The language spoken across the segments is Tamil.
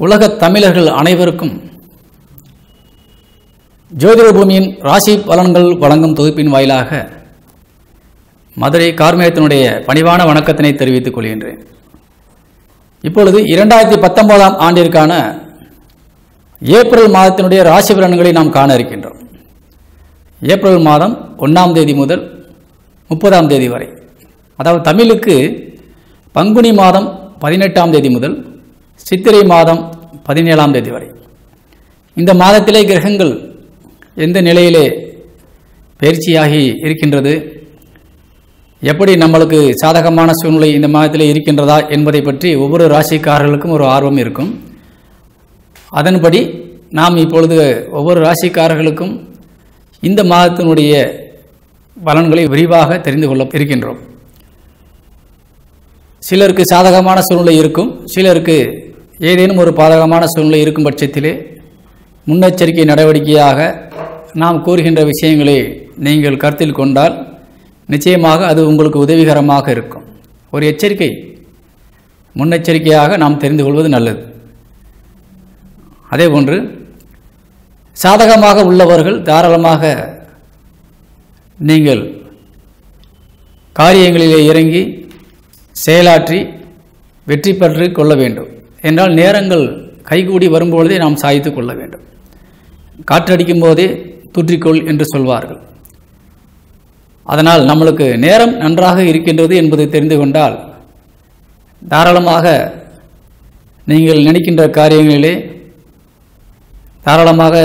உலகத் தமிழர்கள் அனைவருக்கும் ஜோதிட பூமியின் ராசி பலன்கள் வழங்கும் தொகுப்பின் வாயிலாக மதுரை கார்மேகத்தினுடைய பணிவான வணக்கத்தினை தெரிவித்துக் கொள்கின்றேன். இப்பொழுது இரண்டாயிரத்தி பத்தொன்பதாம் ஆண்டிற்கான ஏப்ரல் மாதத்தினுடைய ராசி பலன்களை நாம் காண இருக்கின்றோம். ஏப்ரல் மாதம் ஒன்றாம் தேதி முதல் முப்பதாம் தேதி வரை. அதாவது தமிழுக்கு பங்குனி மாதம் பதினெட்டாம் தேதி முதல் சித்திரை மாதம் பதினேழாம் தேதி வரை. இந்த மாதத்திலே கிரகங்கள் எந்த நிலையிலே பயிற்சியாகி இருக்கின்றது? எப்படி நம்மளுக்கு சாதகமான சூழ்நிலை இந்த மாதத்திலே இருக்கின்றதா என்பதை பற்றி ஒவ்வொரு ராசிக்காரர்களுக்கும் ஒரு ஆர்வம் இருக்கும். அதன்படி நாம் இப்பொழுது ஒவ்வொரு ராசிக்காரர்களுக்கும் இந்த மாதத்தினுடைய பலன்களை விரிவாக தெரிந்து கொள்ள இருக்கின்றோம். சிலருக்கு சாதகமான சூழ்நிலை இருக்கும் சிலருக்கு ஏதேனும் ஒரு பாதகமான சூழ்நிலை இருக்கும் பட்சத்திலே முன்னெச்சரிக்கை நடவடிக்கையாக நாம் கூறுகின்ற விஷயங்களை நீங்கள் கருத்தில் கொண்டால் நிச்சயமாக அது உங்களுக்கு உதவிகரமாக இருக்கும். ஒரு எச்சரிக்கை முன்னெச்சரிக்கையாக நாம் தெரிந்து கொள்வது நல்லது. அதேபோன்று சாதகமாக உள்ளவர்கள் தாராளமாக நீங்கள் காரியங்களிலே இறங்கி செயலாற்றி வெற்றி பெற்று கொள்ள வேண்டும். என்றால் நேரங்கள் கைகூடி வரும்பொழுதே நாம் சாய்த்து கொள்ள வேண்டும். காற்றடிக்கும் போதே தூற்றிக்கொள் என்று சொல்வார்கள். அதனால் நம்மளுக்கு நேரம் நன்றாக இருக்கின்றது என்பது தெரிந்து கொண்டால் தாராளமாக நீங்கள் நினைக்கின்ற காரியங்களிலே தாராளமாக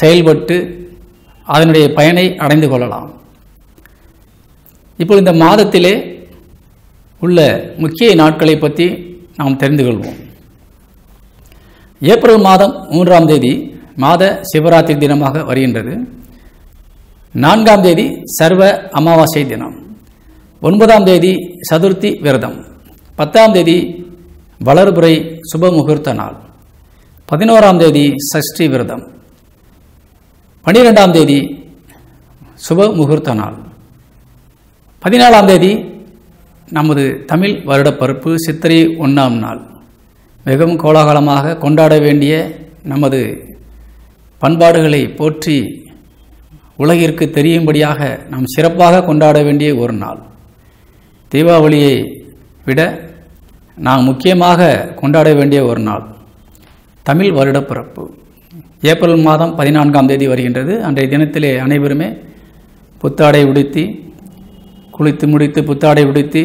செயல்பட்டு அதனுடைய பயனை அடைந்து கொள்ளலாம். இப்போ இந்த மாதத்திலே உள்ள முக்கிய நாட்களை பற்றி நாம் தெரிந்து கொள்வோம். ஏப்ரல் மாதம் மூன்றாம் தேதி மாத சிவராத்திரி தினமாக வருகின்றது. நான்காம் தேதி சர்வ அமாவாசை தினம். ஒன்பதாம் தேதி சதுர்த்தி விரதம். பத்தாம் தேதி வளர்புரை சுப முகூர்த்த நாள். பதினோராம் தேதி சஷ்டி விரதம். பன்னிரெண்டாம் தேதி சுப முகூர்த்த நாள். பதினாலாம் தேதி நமது தமிழ் வருடப்பருப்பு சித்திரை ஒன்றாம் நாள். மிகவும் கோலாகலமாக கொண்டாட வேண்டிய நமது பண்பாடுகளை போற்றி உலகிற்கு தெரியும்படியாக நாம் சிறப்பாக கொண்டாட வேண்டிய ஒரு நாள். தீபாவளியை விட நாம் முக்கியமாக கொண்டாட வேண்டிய ஒரு நாள். தமிழ் வருடப்பிறப்பு ஏப்ரல் மாதம் பதினான்காம் தேதி வருகின்றது. அன்றைய தினத்திலே அனைவருமே புத்தாடை உடுத்தி குளித்து முடித்து புத்தாடை உடுத்தி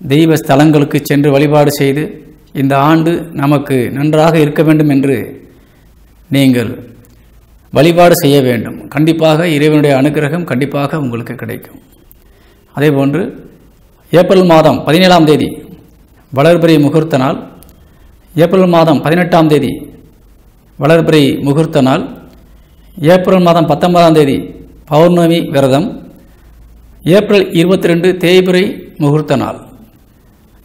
தெய்வ ஸ்தலங்களுக்கு சென்று வழிபாடு செய்து இந்த ஆண்டு நமக்கு நன்றாக இருக்க வேண்டும் என்று நீங்கள் வழிபாடு செய்ய வேண்டும். கண்டிப்பாக இறைவனுடைய அனுகிரகம் கண்டிப்பாக உங்களுக்கு கிடைக்கும். அதேபோன்று ஏப்ரல் மாதம் பதினேழாம் தேதி வளர்பிறை முகூர்த்த நாள். ஏப்ரல் மாதம் பதினெட்டாம் தேதி வளர்பிறை முகூர்த்த நாள். ஏப்ரல் மாதம் பத்தொன்பதாம் தேதி பௌர்ணமி விரதம். ஏப்ரல் இருபத்தி ரெண்டு தேய்பிரை முகூர்த்த நாள்.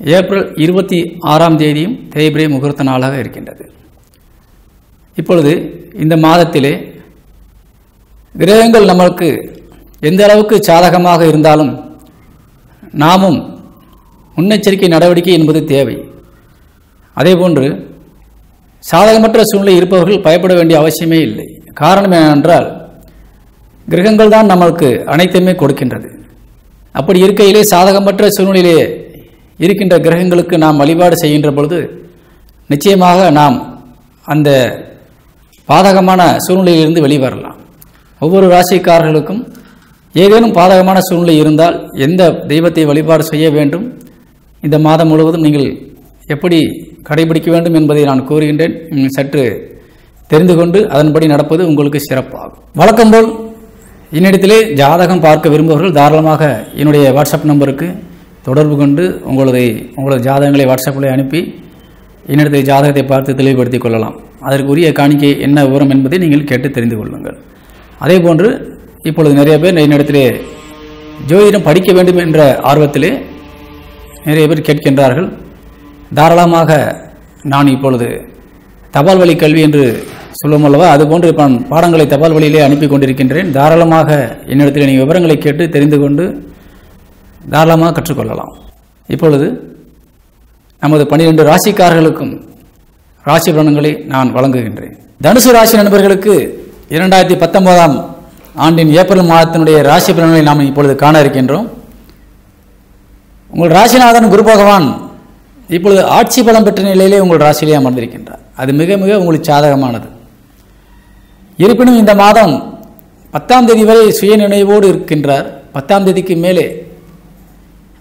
ஏப்ரல் இருபத்தி ஆறாம் தேதியும் தேய்பிரை முகூர்த்த நாளாக இருக்கின்றது. இப்பொழுது இந்த மாதத்திலே கிரகங்கள் நம்மளுக்கு எந்த அளவுக்கு சாதகமாக இருந்தாலும் நாமும் முன்னெச்சரிக்கை நடவடிக்கை என்பது தேவை. அதேபோன்று சாதகமற்ற சூழ்நிலை இருப்பவர்கள் பயப்பட வேண்டிய அவசியமே இல்லை. காரணம் என்னவென்றால் கிரகங்கள் தான் நம்மளுக்கு அனைத்துமே கொடுக்கின்றது. அப்படி இருக்கையிலே சாதகமற்ற சூழ்நிலையிலே இருக்கின்ற கிரகங்களுக்கு நாம் வழிபாடு செய்கின்ற பொழுது நிச்சயமாக நாம் அந்த பாதகமான சூழ்நிலையிலிருந்து வெளிவரலாம். ஒவ்வொரு ராசிக்காரர்களுக்கும் ஏதேனும் பாதகமான சூழ்நிலை இருந்தால் எந்த தெய்வத்தை வழிபாடு செய்ய வேண்டும்? இந்த மாதம் முழுவதும் நீங்கள் எப்படி கடைபிடிக்க வேண்டும் என்பதை நான் கூறுகின்றேன். சற்று தெரிந்து கொண்டு அதன்படி நடப்பது உங்களுக்கு சிறப்பாகும். வழக்கம்போல் என்னிடத்திலே ஜாதகம் பார்க்க விரும்புபவர்கள் தாராளமாக என்னுடைய வாட்ஸ்அப் நம்பருக்கு தொடர்பு கொண்டு உங்களது உங்களது ஜாதகங்களை வாட்ஸ்அப்பில் அனுப்பி என்னிடத்தை ஜாதகத்தை பார்த்து தெளிவுபடுத்திக் கொள்ளலாம். அதற்குரிய காணிக்கை என்ன விவரம் என்பதை நீங்கள் கேட்டு தெரிந்து கொள்ளுங்கள். அதே போன்று இப்பொழுது நிறைய பேர் என்னிடத்திலே ஜோதிடம் படிக்க வேண்டும் என்ற ஆர்வத்திலே நிறைய பேர் கேட்கின்றார்கள். தாராளமாக நான் இப்பொழுது தபால் வழி கல்வி என்று சொல்லும் அல்லவா அதுபோன்று நான் பாடங்களை தபால் வழியிலே அனுப்பி கொண்டிருக்கின்றேன். தாராளமாக என்னிடத்தில் நீங்கள் விவரங்களை கேட்டு தெரிந்து கொண்டு தாராளமாக கற்றுக்கொள்ளலாம். இப்பொழுது நமது பன்னிரெண்டு ராசிக்காரர்களுக்கும் ராசி பலன்களை நான் வழங்குகின்றேன். தனுசு ராசி நண்பர்களுக்கு இரண்டாயிரத்தி பத்தொன்பதாம் ஆண்டின் ஏப்ரல் மாதத்தினுடைய ராசி பலன்களை நாம் இப்பொழுது காண இருக்கின்றோம். உங்கள் ராசிநாதன் குரு பகவான் இப்பொழுது ஆட்சி பலம் பெற்ற நிலையிலே உங்கள் ராசியிலே அமர்ந்திருக்கின்றார். அது மிக மிக உங்களுக்கு சாதகமானது. இருப்பினும் இந்த மாதம் பத்தாம் தேதி வரை சுய நினைவோடு இருக்கின்றார். பத்தாம் தேதிக்கு மேலே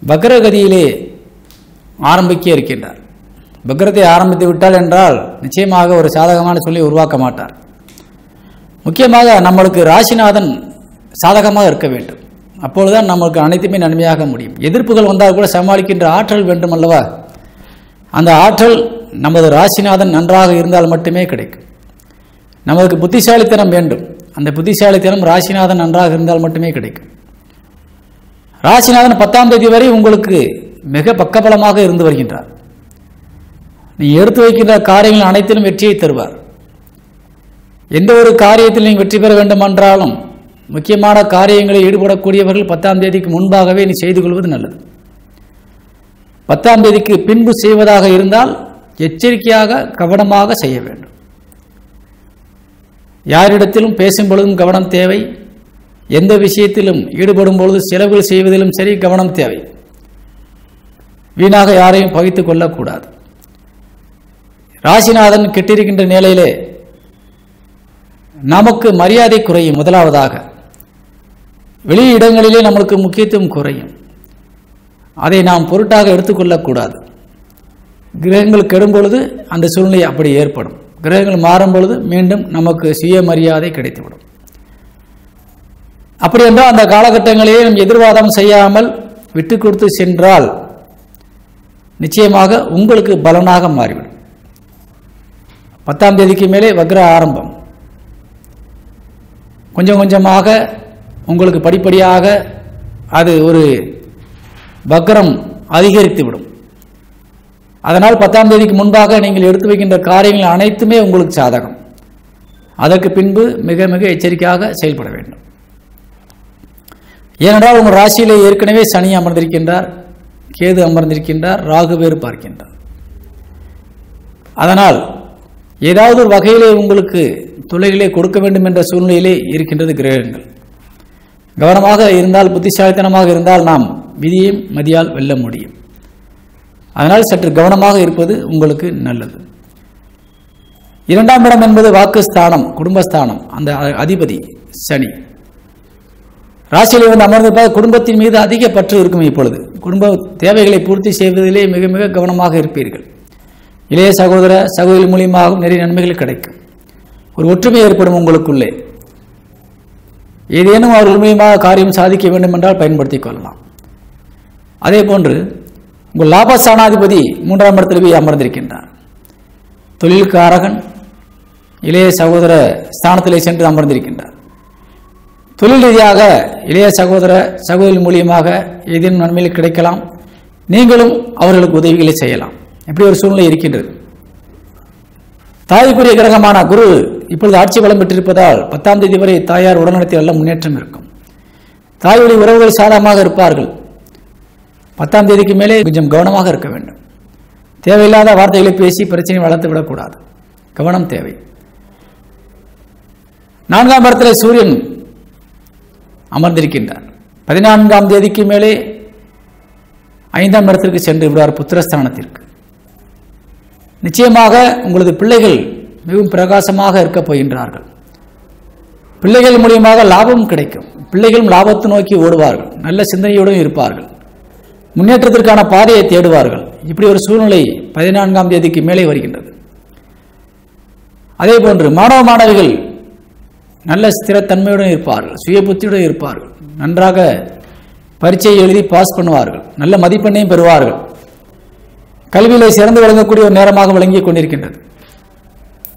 வக்ரகதியிலே ஆரம்பிக்க இருக்கின்றார். வக்ரத்தை ஆரம்பித்து விட்டால் என்றால் நிச்சயமாக ஒரு சாதகமான சொல்லி உருவாக்க மாட்டார். முக்கியமாக நம்மளுக்கு ராசிநாதன் சாதகமாக இருக்க வேண்டும். அப்பொழுதுதான் நம்மளுக்கு அனைத்துமே நன்மையாக முடியும். எதிர்ப்புகள் வந்தால் கூட சமாளிக்கின்ற ஆற்றல் வேண்டும் அல்லவா? அந்த ஆற்றல் நமது ராசிநாதன் நன்றாக இருந்தால் மட்டுமே கிடைக்கும். நமக்கு புத்திசாலித்தனம் வேண்டும். அந்த புத்திசாலித்தனம் ராசிநாதன் நன்றாக இருந்தால் மட்டுமே கிடைக்கும். ராசிநாதன் பத்தாம் தேதி வரை உங்களுக்கு மிக பக்கபலமாக இருந்து வருகின்றார். நீ எடுத்து வைக்கின்ற காரியங்கள் அனைத்திலும் வெற்றியை தருவார். எந்த ஒரு காரியத்தில் நீங்கள் வெற்றி பெற வேண்டுமென்றாலும் முக்கியமான காரியங்களில் ஈடுபடக்கூடியவர்கள் பத்தாம் தேதிக்கு முன்பாகவே நீ செய்து கொள்வது நல்லது. பத்தாம் தேதிக்கு பின்பு செய்வதாக இருந்தால் எச்சரிக்கையாக கவனமாக செய்ய வேண்டும். யாரிடத்திலும் பேசும் பொழுதும் கவனம் தேவை. எந்த விஷயத்திலும் ஈடுபடும் பொழுது செலவுகள் செய்வதிலும் சரி கவனம் தேவை. வீணாக யாரையும் பகைத்துக் கொள்ளக்கூடாது. ராசிநாதன் கெட்டிருக்கின்ற நிலையிலே நமக்கு மரியாதை குறையும் முதலாவதாக. வெளி இடங்களிலே நம்மளுக்கு முக்கியத்துவம் குறையும். அதை நாம் பொருட்டாக எடுத்துக்கொள்ளக்கூடாது. கிரகங்கள் கெடும் பொழுது அந்த சூழ்நிலை அப்படி ஏற்படும். கிரகங்கள் மாறும் பொழுது மீண்டும் நமக்கு சுயமரியாதை கிடைத்துவிடும். அப்படி என்றால் அந்த காலகட்டங்களிலே நம் எதிர்வாதம் செய்யாமல் விட்டு கொடுத்து சென்றால் நிச்சயமாக உங்களுக்கு பலனாக மாறிவிடும். பத்தாம் தேதிக்கு மேலே வக்ர ஆரம்பம். கொஞ்சம் கொஞ்சமாக உங்களுக்கு படிப்படியாக அது ஒரு வக்ரம் அதிகரித்துவிடும். அதனால் பத்தாம் தேதிக்கு முன்பாக நீங்கள் எடுத்து வைக்கின்ற காரியங்கள் அனைத்துமே உங்களுக்கு சாதகம். அதற்கு பின்பு மிக மிக எச்சரிக்கையாக செயல்பட வேண்டும். ஏனென்றால் உங்கள் ராசியில் ஏற்கனவே சனி அமர்ந்திருக்கின்றார் கேது அமர்ந்திருக்கின்றார் ராகுவேறு பார்க்கின்றார். அதனால் ஏதாவது ஒரு வகையிலே உங்களுக்கு தொலைகளை கொடுக்க வேண்டும் என்ற சூழ்நிலையிலே இருக்கின்றது கிரகங்கள். கவனமாக இருந்தால் புத்திசாலித்தனமாக இருந்தால் நாம் விதியையும் மதியால் வெல்ல முடியும். அதனால் சற்று கவனமாக இருப்பது உங்களுக்கு நல்லது. இரண்டாம் இடம் என்பது வாக்குஸ்தானம் குடும்பஸ்தானம் அந்த அதிபதி சனி. ராசியில் வந்து அமர்ந்திருப்பதால் குடும்பத்தின் மீது அதிக பற்று இருக்கும் இப்பொழுது. குடும்ப தேவைகளை பூர்த்தி செய்வதிலே மிக மிக கவனமாக இருப்பீர்கள். இளைய சகோதர சகோதரி மூலியமாகவும் நிறைய நன்மைகள் கிடைக்கும். ஒரு ஒற்றுமை ஏற்படும் உங்களுக்குள்ளே. ஏதேனும் அவர்கள் மூலியமாக காரியம் சாதிக்க வேண்டும் என்றால் பயன்படுத்திக் கொள்ளலாம். அதே போன்று உங்கள் லாபஸ்தானாதிபதி மூன்றாம் இடத்தில் போய் அமர்ந்திருக்கின்றார். தொழில் காரகன் இளைய சகோதர ஸ்தானத்திலே சென்று அமர்ந்திருக்கின்றார். தொழில் ரீதியாக இளைய சகோதர சகோதரி மூலியமாக ஏதேனும் நன்மையில் கிடைக்கலாம். நீங்களும் அவர்களுக்கு உதவிகளை செய்யலாம். இப்படி ஒரு சூழ்நிலை இருக்கின்றது. தாய்க்குரிய கிரகமான குரு இப்பொழுது ஆட்சி பலம் பெற்றிருப்பதால் பத்தாம் தேதி வரை தாயார் உடல்நலத்தில் நல்ல முன்னேற்றம் இருக்கும். தாயுடைய உறவுகள் சாதகமாக இருப்பார்கள். பத்தாம் தேதிக்கு மேலே கொஞ்சம் கவனமாக இருக்க வேண்டும். தேவையில்லாத வார்த்தைகளை பேசி பிரச்சனை வளர்த்து விடக்கூடாது. கவனம் தேவை. நான்காம் இடத்தில் சூரியன் அமர்ந்திருக்கின்றார். பதினான்காம் தேதிக்கு மேலே ஐந்தாம் இடத்திற்கு சென்று விடுவார் புத்திரஸ்தானத்திற்கு. நிச்சயமாக உங்களது பிள்ளைகள் மிகவும் பிரகாசமாக இருக்கப் போகின்றார்கள். பிள்ளைகள் மூலியமாக லாபம் கிடைக்கும். பிள்ளைகளும் லாபத்தை நோக்கி ஓடுவார்கள். நல்ல சிந்தனையுடன் இருப்பார்கள். முன்னேற்றத்திற்கான பாதையை தேடுவார்கள். இப்படி ஒரு சூழ்நிலை பதினான்காம் தேதிக்கு மேலே வருகின்றது. அதே போன்று மாணவ மாணவிகள் நல்ல ஸ்திரத்தன்மையுடன் இருப்பார்கள் சுய புத்தியுடன் இருப்பார்கள். நன்றாக பரீட்சையை எழுதி பாஸ் பண்ணுவார்கள். நல்ல மதிப்பெண்ணையும் பெறுவார்கள். கல்வியிலே சிறந்து விளங்கக்கூடிய ஒரு நேரமாக விளங்கிக் கொண்டிருக்கின்றது.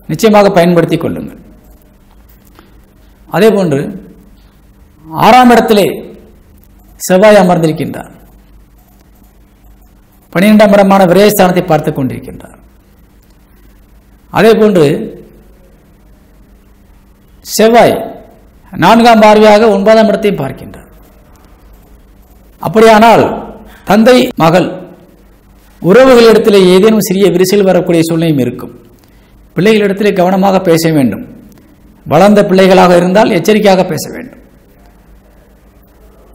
நிச்சயமாக பயன்படுத்திக் கொள்ளுங்கள். அதே போன்று ஆறாம் இடத்திலே செவ்வாய் அமர்ந்திருக்கின்றார். பன்னிரெண்டாம் இடமான விரயஸ்தானத்தை பார்த்துக் கொண்டிருக்கின்றார். அதே போன்று செவ்வாய் நான்காம் பார்வையாக ஒன்பதாம் இடத்தையும் பார்க்கின்றார். அப்படியானால் தந்தை மகள் உறவுகளிடத்தில் ஏதேனும் சிறிய விரிசல் வரக்கூடிய சூழ்நிலையும் இருக்கும். பிள்ளைகளிடத்திலே கவனமாக பேச வேண்டும். வளர்ந்த பிள்ளைகளாக இருந்தால் எச்சரிக்கையாக பேச வேண்டும்.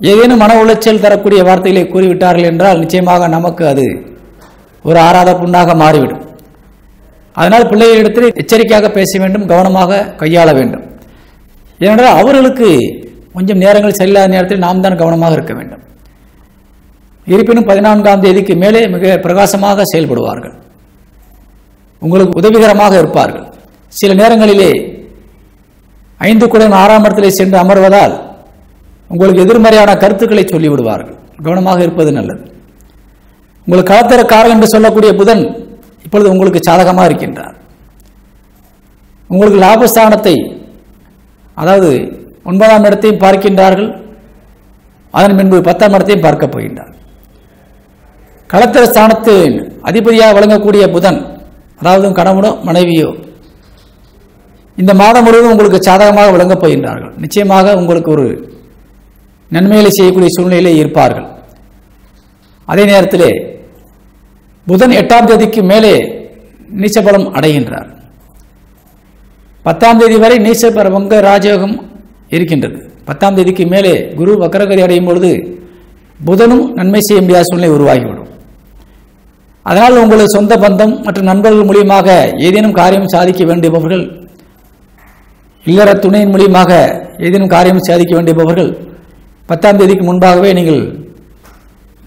ஏதேனும் மன உளைச்சல் தரக்கூடிய வார்த்தைகளை கூறிவிட்டார்கள் என்றால் நிச்சயமாக நமக்கு அது ஒரு ஆறாத புண்ணாக மாறிவிடும். அதனால் பிள்ளைகளிடத்தில் எச்சரிக்கையாக பேச வேண்டும் கவனமாக கையாள வேண்டும். ஏனென்றால் அவர்களுக்கு கொஞ்சம் நேரங்கள் சரியில்லாத நேரத்தில் நாம் தான் கவனமாக இருக்க வேண்டும். இருப்பினும் பதினான்காம் தேதிக்கு மேலே மிக பிரகாசமாக செயல்படுவார்கள். உங்களுக்கு உதவிகரமாக இருப்பார்கள். சில நேரங்களிலே ஐந்து குடம் ஆறாம் இடத்திலே சென்று அமர்வதால் உங்களுக்கு எதிர்மறையான கருத்துக்களை சொல்லிவிடுவார்கள். கவனமாக இருப்பது நல்லது. உங்களுக்கு களத்திரக்காரன் என்று சொல்லக்கூடிய புதன் இப்பொழுது உங்களுக்கு சாதகமாக இருக்கின்றார். உங்களுக்கு லாபஸ்தானத்தை அதாவது ஒன்பதாம் இடத்தையும் பார்க்கின்றார்கள். அதன் பின்பு பத்தாம் இடத்தையும் பார்க்கப் போகின்றார். களத்திர ஸ்தானத்தின் அதிபதியாக வழங்கக்கூடிய புதன் அதாவது கணவனோ மனைவியோ இந்த மாதம் முழுவதும் உங்களுக்கு சாதகமாக வழங்கப் போகின்றார்கள். நிச்சயமாக உங்களுக்கு ஒரு நன்மைகளை செய்யக்கூடிய சூழ்நிலையிலே இருப்பார்கள். அதே நேரத்திலே புதன் எட்டாம் தேதிக்கு மேலே நீச்சபலம் அடைகின்றார். பத்தாம் தேதி வரை நீச்சபர வங்க ராஜயோகம் இருக்கின்றது. பத்தாம் தேதிக்கு மேலே குரு வக்கரகதி அடையும் பொழுது புதனும் நன்மை செய்ய முடியாத சூழ்நிலை உருவாகிவிடும். அதனால் உங்களது சொந்த பந்தம் மற்றும் நண்பர்கள் மூலியமாக ஏதேனும் காரியம் சாதிக்க வேண்டியவர்கள் இல்லற துணையின் மூலியமாக ஏதேனும் காரியம் சாதிக்க வேண்டியவர்கள் பத்தாம் தேதிக்கு முன்பாகவே நீங்கள்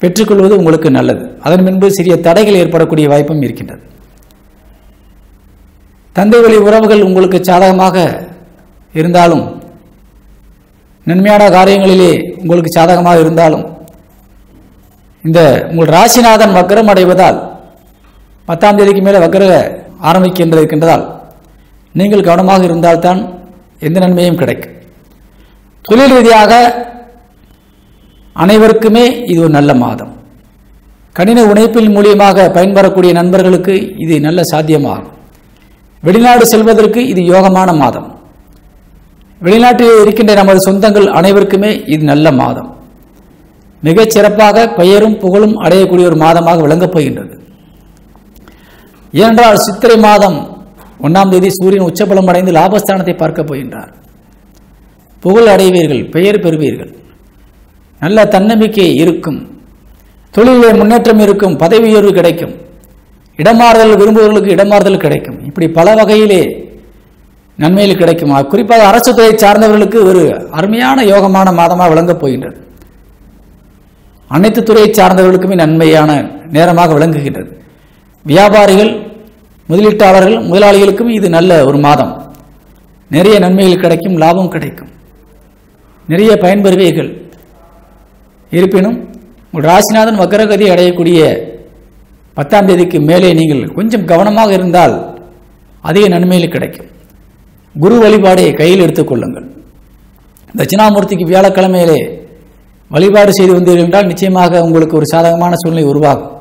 பெற்றுக்கொள்வது உங்களுக்கு நல்லது. அதன் பின்பு சிறிய தடைகள் ஏற்படக்கூடிய வாய்ப்பும் இருக்கின்றது. தந்தை வழி உறவுகள் உங்களுக்கு சாதகமாக இருந்தாலும் நன்மையான காரியங்களிலே உங்களுக்கு சாதகமாக இருந்தாலும் இந்த உங்கள் ராசிநாதன் வக்கரம் அடைவதால் பத்தாம் தேதிக்கு மேலே வக்கர ஆரம்பிக்கின்றது இருக்கின்றதால் நீங்கள் கவனமாக இருந்தால்தான் எந்த நன்மையும் கிடைக்கும். தொழில் ரீதியாக அனைவருக்குமே இது ஒரு நல்ல மாதம். கடின உழைப்பின் மூலியமாக பயன்பெறக்கூடிய நண்பர்களுக்கு இது நல்ல சாத்தியமாகும். வெளிநாடு செல்வதற்கு இது யோகமான மாதம். வெளிநாட்டில் இருக்கின்ற நமது சொந்தங்கள் அனைவருக்குமே இது நல்ல மாதம். மிகச் சிறப்பாக பெயரும் புகழும் அடையக்கூடிய ஒரு மாதமாக விளங்கப் போகின்றது. ஏனென்றால் சித்திரை மாதம் ஒன்றாம் தேதி சூரியன் உச்சபலம் அடைந்து லாபஸ்தானத்தை பார்க்கப் போகின்றார். புகழ் அடைவீர்கள் பெயர் பெறுவீர்கள். நல்ல தன்னம்பிக்கை இருக்கும். தொழிலே முன்னேற்றம் இருக்கும் பதவி உயர்வு கிடைக்கும். இடமாறுதல் விரும்புபவர்களுக்கு இடமாறுதல் கிடைக்கும். இப்படி பல வகையிலே நன்மையில் கிடைக்கும். குறிப்பாக அரசு துறை சார்ந்தவர்களுக்கு ஒரு அருமையான யோகமான மாதமாக விளங்கப் போகின்றது. அனைத்து துறையை சார்ந்தவர்களுக்குமே நன்மையான நேரமாக விளங்குகின்றது. வியாபாரிகள் முதலீட்டாளர்கள் முதலாளிகளுக்கும் இது நல்ல ஒரு மாதம். நிறைய நன்மைகள் கிடைக்கும் லாபம் கிடைக்கும். நிறைய பயன்பெறுவீர்கள் இருப்பினும் உங்கள் ராசிநாதன் வக்கரகதி அடையக்கூடிய பத்தாம் தேதிக்கு மேலே நீங்கள் கொஞ்சம் கவனமாக இருந்தால் அதிக நன்மையில் கிடைக்கும். குரு வழிபாடை கையில் எடுத்துக்கொள்ளுங்கள் தட்சிணாமூர்த்திக்கு வியாழக்கிழமையிலே வழிபாடு செய்து வந்தீர்கள் என்றால் நிச்சயமாக உங்களுக்கு ஒரு சாதகமான சூழ்நிலை உருவாகும்.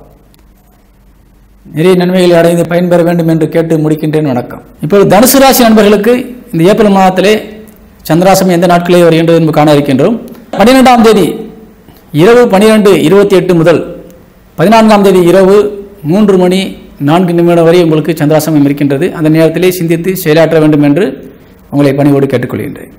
நிறைய நன்மைகளை அடைந்து பயன்பெற வேண்டும் என்று கேட்டு முடிக்கின்றேன். வணக்கம். இப்போது தனுசு ராசி நண்பர்களுக்கு இந்த ஏப்ரல் மாதத்திலே சந்திராசம் எந்த நாட்களே வருகின்றது என்று காண இருக்கின்றோம். பன்னிரெண்டாம் தேதி இரவு பனிரெண்டு இருபத்தி எட்டு முதல் பதினான்காம் தேதி இரவு மூன்று மணி நான்கு நிமிடம் வரை உங்களுக்கு சந்திராசமம் இருக்கின்றது. அந்த நேரத்திலே சிந்தித்து செயலாற்ற வேண்டும் என்று உங்களை பணிவோடு கேட்டுக்கொள்கின்றேன்.